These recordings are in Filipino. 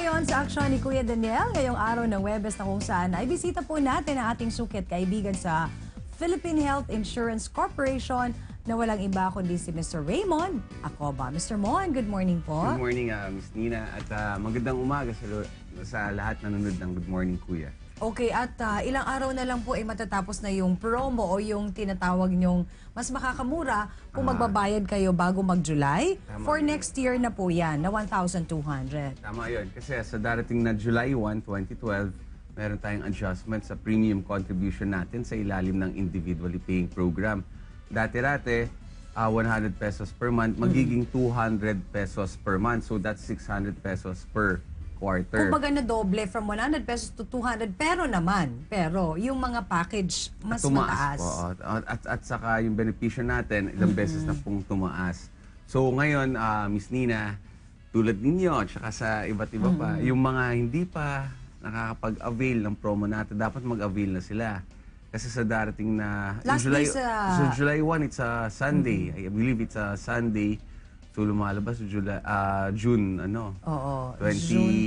ngayon sa aksyon ni Kuya Daniel ngayong araw ng Webes na kung saan ay bisita po natin ang ating suket kaibigan sa Philippine Health Insurance Corporation na walang iba kundi si Mr. Raymond Acoba. Mr. Mon, good morning po. Good morning, ah, Miss Nina. At ah, magandang umaga sa, sa lahat na nanonood ng Good Morning Kuya. Okay, at ah, ilang araw na lang po ay matatapos na yung promo o yung tinatawag nyong mas makakamura kung magbabayad kayo bago mag-July. For yun. next year na po yan, na 1,200. Tama yun. Kasi sa darating na July 1, 2012, meron tayong adjustment sa premium contribution natin sa ilalim ng individually paying program. Dati-rate, ah, 100 pesos per month, magiging 200 pesos per month. So that's 600 pesos per quarter. Kumbaga na doble from 100 pesos to 200 pero naman, pero yung mga package mas tumaas mataas. po. At, at, at saka yung benepisyo natin, ilang beses na pong tumaas. So ngayon, ah, Miss Nina, tulad ninyo, at saka sa iba't iba pa, yung mga hindi pa nakakapag-avail ng promo natin, dapat mag-avail na sila. Kasi sa darating na... Last July, day sa- so July 1, it's a Sunday. I believe it's a Sunday. So lumalabas sa July, ah, June, ano? Oo. 28. June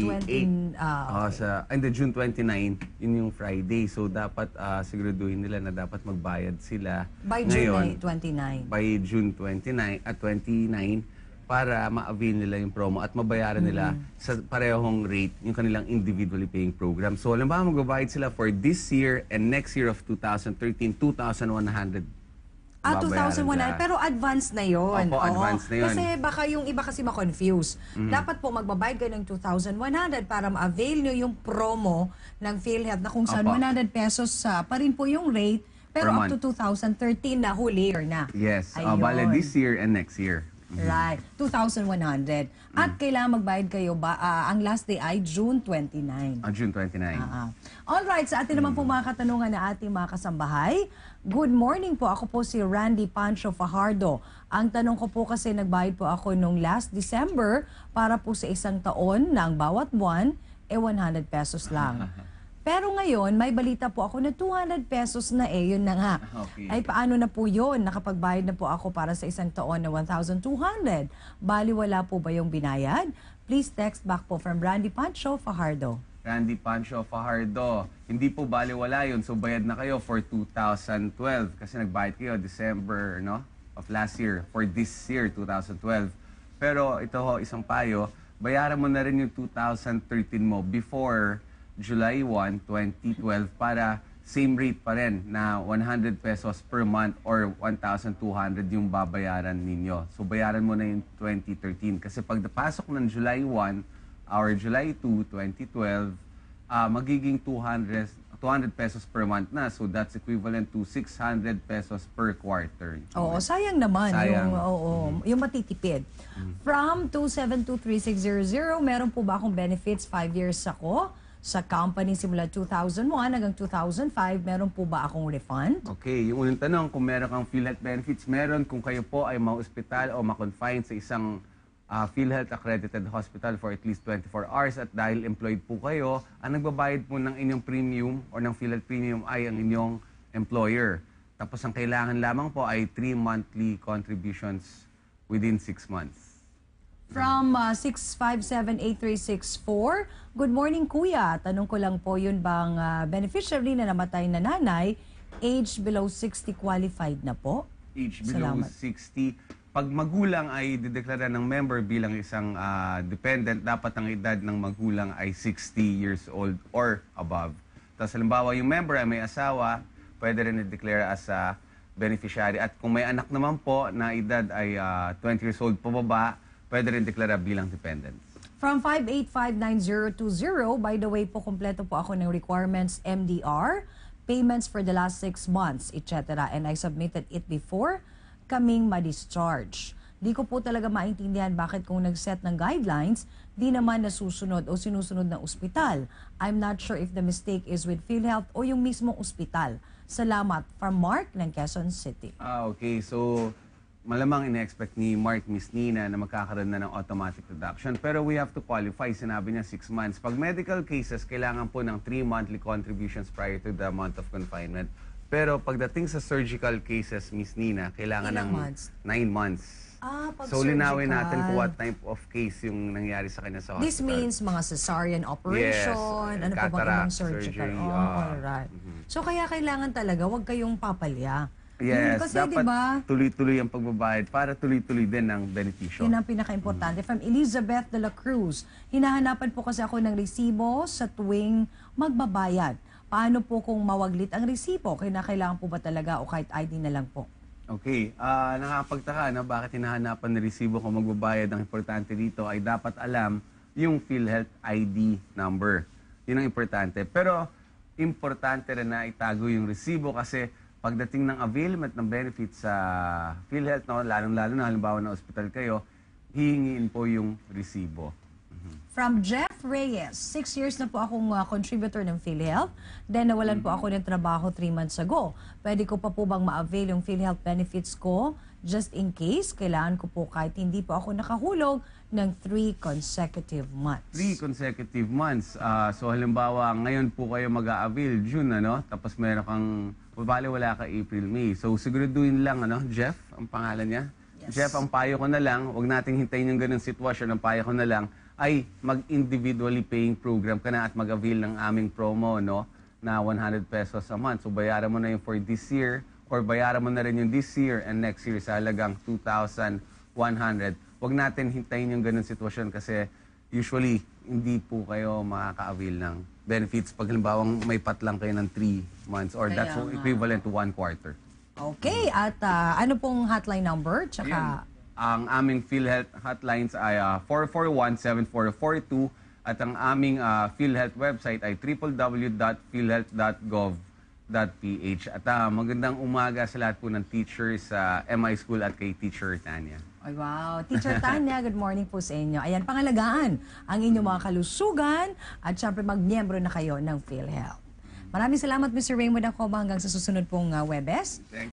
20, ah, Ah, sa and June 29, yun yung Friday. So dapat ah, siguraduhin nila na dapat magbayad sila by June ngayon 29. by June 29 at 29 para ma-avail nila yung promo at mabayaran nila Mm. sa parehong rate yung kanilang individually paying program. So halimbawa magbabayad sila for this year and next year of 2013, 2,100 Ah, babayaran 2,100. nila. Pero advance na yon. Opo, advance na yun. Kasi baka yung iba kasi ma-confuse. Mm-hmm. Dapat po magbabayad kayo ng 2,100 para ma-avail nyo yung promo ng PhilHealth na kung saan Opo. 100 pesos sa pa rin po yung rate pero Per up to 2013 na huli year na. Yes, uh, Ayun. bale this year and next year. Right. 2,100. At kailangan magbayad kayo ba ah, ang last day ay June 29. On June 29. Ah, All right, sa atin naman po mga katanungan na ating mga kasambahay. Good morning po. Ako po si Randy Pancho Fajardo. Ang tanong ko po kasi nagbayad po ako nung last December para po sa isang taon ang bawat buwan eh 100 pesos lang. Pero ngayon, may balita po ako na 200 pesos na eh, yun na nga. Okay. Ay paano na po yun? Nakapagbayad na po ako para sa isang taon na 1,200. Bali wala po ba yung binayad? Please text back po from Randy Pancho Fajardo. Randy Pancho Fajardo. Hindi po baliwala yun. So bayad na kayo for 2012 kasi nagbayad kayo December no, of last year for this year, 2012. Pero ito ho, isang payo, bayaran mo na rin yung 2013 mo before July 1, 2012 para same rate pa rin na 100 pesos per month or 1,200 yung babayaran ninyo. So bayaran mo na yung 2013 kasi pag napasok ng July 1 or July 2, 2012, ah, magiging 200 200 pesos per month na. So that's equivalent to 600 pesos per quarter. Oo, sayang naman Sayang. yung oo, yung matitipid. From 2723600, meron po ba akong benefits 5 years ako sa company simula 2001 hanggang 2005, meron po ba akong refund? Okay, yung unang tanong, kung meron kang PhilHealth benefits, meron kung kayo po ay ma-hospital o ma-confine sa isang ah, PhilHealth accredited hospital for at least 24 hours at dahil employed po kayo, ang nagbabayad po ng inyong premium or ng PhilHealth premium ay ang inyong employer. Tapos ang kailangan lamang po ay 3 monthly contributions within 6 months. From uh, 6578364, Good morning kuya. Tanong ko lang po yun bang ah, beneficiary na namatay na nanay, age below 60 qualified na po? age below Salamat. 60. Pag magulang ay dideklara ng member bilang isang ah, dependent, dapat ang edad ng magulang ay 60 years old or above. Tapos halimbawa yung member ay may asawa, pwede rin i-declare as a beneficiary. At kung may anak naman po na edad ay ah, 20 years old pababa, pwede rin deklara bilang dependent. From 5859020, by the way po, kompleto po ako ng requirements MDR, payments for the last six months, etc. And I submitted it before kaming ma-discharge. Di ko po talaga maintindihan bakit kung nag-set ng guidelines, di naman nasusunod o sinusunod ng ospital. I'm not sure if the mistake is with PhilHealth o yung mismong ospital. Salamat from Mark ng Quezon City. Ah, okay. So, malamang ina-expect ni Mark Miss Nina na magkakaroon na ng automatic reduction. Pero we have to qualify. Sinabi niya 6 months. Pag medical cases, kailangan po ng 3 monthly contributions prior to the month of confinement. Pero pagdating sa surgical cases, Miss Nina, kailangan Ilang ng months? 9 months. Ah, pag So, linawin natin kung what type of case yung nangyari sa kanya sa hospital. This means mga cesarean operation, Yes, ano pa bang ibang surgical? surgery, oh, ah, alright. So kaya kailangan talaga wag kayong papalya. Yes, Yun kasi dapat 'di ba? tuloy-tuloy ang pagbabayad para tuloy-tuloy din ang benepisyo. Yun ang pinaka-importante. From Elizabeth de la Cruz, hinahanapan po kasi ako ng resibo sa tuwing magbabayad. Paano po kung mawaglit ang resibo? Kailangan po ba talaga o kahit ID na lang po? Okay, ah nakakapagtaka na bakit hinahanapan ng resibo kung magbabayad. Ang importante dito ay dapat alam yung PhilHealth ID number. Yun ang importante. Pero importante rin na itago yung resibo kasi pagdating ng availment ng benefits sa PhilHealth, no, lalong-lalo na halimbawa na ospital kayo, hihingiin po yung resibo. From Jeff Reyes, six years na po akong uh, contributor ng PhilHealth. Then nawalan po ako ng trabaho three months ago. Pwede ko pa po bang ma-avail yung PhilHealth benefits ko just in case kailangan ko po kahit hindi po ako nakahulog ng three consecutive months. Three consecutive months. Ah, so halimbawa, ngayon po kayo mag-a-avail, June, ano? Tapos meron kang, babali wala ka April, May. So siguraduhin lang, ano, Jeff, ang pangalan niya? Yes. Jeff, ang payo ko na lang, huwag nating hintayin yung ganung sitwasyon, ang payo ko na lang, ay mag-individually paying program ka na at mag-avail ng aming promo, no? Na 100 pesos a month. So bayaran mo na yung for this year or bayaran mo na rin yung this year and next year sa halagang 2,100. Huwag natin hintayin yung ganung sitwasyon kasi usually hindi po kayo makaka-avail ng benefits pag halimbawa may patlang kayo ng 3 months or that's Kaya nga. equivalent to one quarter. Okay, at uh, ano pong hotline number? Tsaka, Ang aming PhilHealth hotlines ay ah, 441-7442 at ang aming ah, PhilHealth website ay www.philhealth.gov.ph. At ah, magandang umaga sa lahat po ng teachers sa MI School at kay Teacher Tanya. Ay, wow. Teacher Tanya, good morning po sa inyo. Ayan, pangalagaan ang inyong mga kalusugan at syempre magmiyembro na kayo ng PhilHealth. Maraming salamat, Mr. Raymond Acoba, hanggang sa susunod pong uh, Webes. Thank